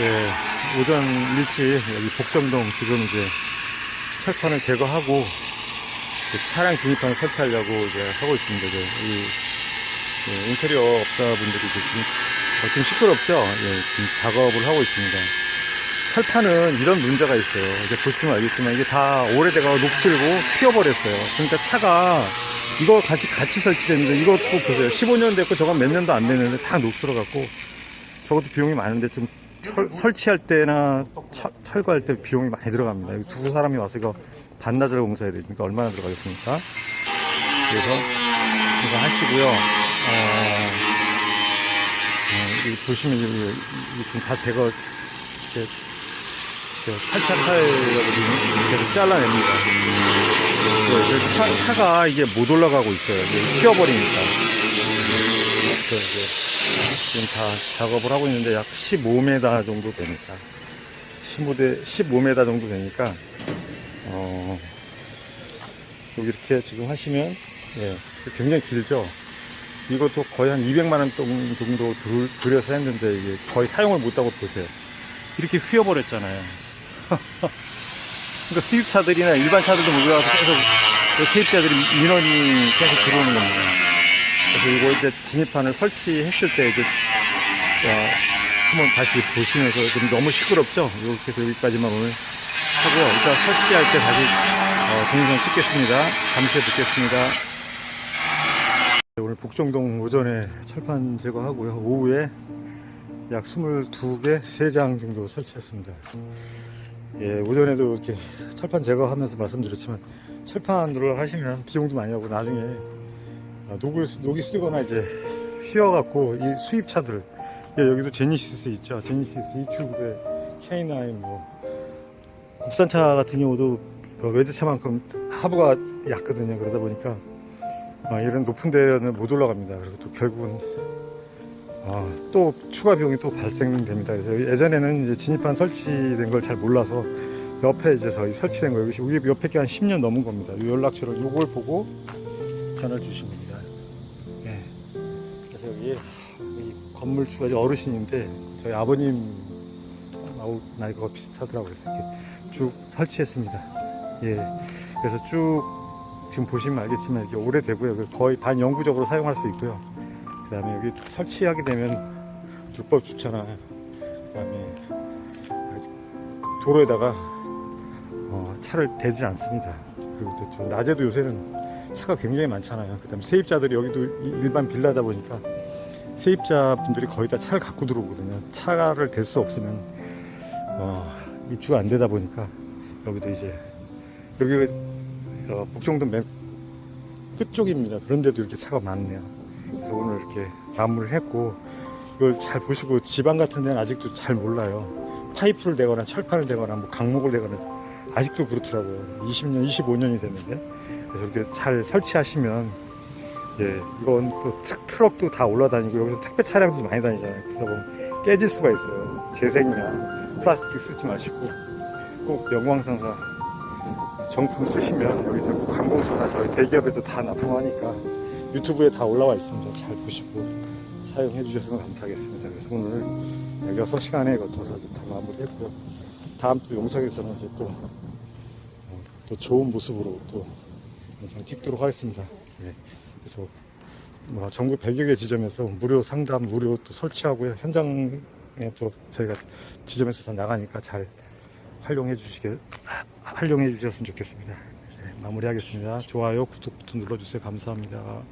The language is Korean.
예, 오전 일찍 여기 복정동 지금 이제 철판을 제거하고 그 차량 진입판을 설치하려고 이제 하고 있습니다. 이제 이 예, 인테리어 업자분들이 이제 지금 어, 좀 시끄럽죠? 예, 지금 작업을 하고 있습니다. 철판은 이런 문제가 있어요. 이제 보시면 알겠지만 이게 다 오래돼가 녹슬고 튀어버렸어요. 그러니까 차가 이거 같이 같이 설치됐는데 이것도 보세요. 15년 됐고 저건 몇 년도 안 됐는데 다 녹슬어갖고 저것도 비용이 많은데 좀 철- 설치할 때나 철, 철거할 때 비용이 많이 들어갑니다. 이거 두 사람이 와서 이거 반나절 공사해야 되니까 얼마나 들어가겠습니까? 그래서 이거 하시고요. 어, 어, 여기 보시면 여기, 여기 지금 다 제거 이렇게 칼착하려고 계속 잘라냅니다. 네, 차, 차가 이게 못 올라가고 있어요. 휘어버리니까. 그래서 이제 지금 다 작업을 하고 있는데 약 15m 정도 되니까. 15대 15m 정도 되니까 어 여기 이렇게 지금 하시면 예 굉장히 길죠? 이것도 거의 한 200만 원 정도 들- 들여서 했는데 이게 거의 사용을 못하고 보세요. 이렇게 휘어버렸잖아요. 그러니까 수입차들이나 일반 차들도 못 올라가서 계속 그 세입자들이 민원이 계속 들어오는 겁니다 그래서 이거 이제 진입판을 설치했을 때 이제 자, 한번 다시 보시면서 좀 너무 시끄럽죠? 이렇게 해서 여기까지만 오늘 하고요. 일단 설치할 때 다시 어, 동영상 찍겠습니다. 잠시 후에 뵙겠습니다. 네, 오늘 북정동 오전에 철판 제거하고요. 오후에 약 22개, 3장 정도 설치했습니다. 예, 오전에도 이렇게 철판 제거하면서 말씀드렸지만 철판으로 하시면 비용도 많이 하고 나중에 아, 녹을, 녹이 쓰거나 이제 휘어갖고 이 수입차들. 예, 여기도 제니시스 있죠. 제니시스 EQ900 K9 뭐. 국산차 같은 경우도 어, 외제차만큼 하부가 얕거든요. 그러다 보니까 아, 이런 높은 데는 못 올라갑니다. 그리고 또 결국은 아, 또 추가 비용이 또 발생됩니다. 그래서 예전에는 이제 진입판 설치된 걸 잘 몰라서 옆에 이제 저희 설치된 거 우리 옆에 게 한 10년 넘은 겁니다. 이 연락처를 요걸 보고 전화 주시면 됩니다. 여기 이 건물 주가 이제 어르신인데 저희 아버님 나이가 비슷하더라고요. 이렇게 쭉 설치했습니다. 예. 그래서 쭉 지금 보시면 알겠지만 이렇게 오래되고요. 거의 반영구적으로 사용할 수 있고요. 그 다음에 여기 설치하게 되면 불법 주차나 그 다음에 도로에다가 어, 차를 대지 않습니다. 그리고 또저 낮에도 요새는 차가 굉장히 많잖아요. 그 다음에 세입자들이 여기도 이- 일반 빌라다 보니까 세입자분들이 거의 다 차를 갖고 들어오거든요. 차를 댈 수 없으면 어, 입주가 안 되다 보니까 여기도 이제 여기 어, 북정동 맨 끝쪽입니다. 그런데도 이렇게 차가 많네요. 그래서 오늘 이렇게 마무리를 했고 이걸 잘 보시고 지방 같은 데는 아직도 잘 몰라요. 파이프를 대거나 철판을 대거나 뭐 강목을 대거나 아직도 그렇더라고요. 20년, 25년이 됐는데 그래서 이렇게 잘 설치하시면 예, 이건 또 트- 트럭도 다 올라다니고 여기서 택배 차량도 많이 다니잖아요. 그러다 보면 깨질 수가 있어요. 재생이나 플라스틱 쓰지 마시고 꼭 영광상사 정품 쓰시면 여기 저 관공서나 저희 대기업에도 다 납품하니까 유튜브에 다 올라와 있습니다. 잘 보시고 사용해 주셔서 감사하겠습니다. 그래서 오늘 6시간에 거쳐서 다 마무리했고요. 다음 또 영상에서는 이제 또, 어, 또 좋은 모습으로 또 영상 찍도록 하겠습니다. 네. 그래서 뭐 전국 100여 개 지점에서 무료 상담, 무료 또 설치하고요. 현장에 또 저희가 지점에서 다 나가니까 잘 활용해 주시게, 활용해 주셨으면 좋겠습니다. 네, 마무리하겠습니다. 좋아요, 구독 버튼 눌러주세요. 감사합니다.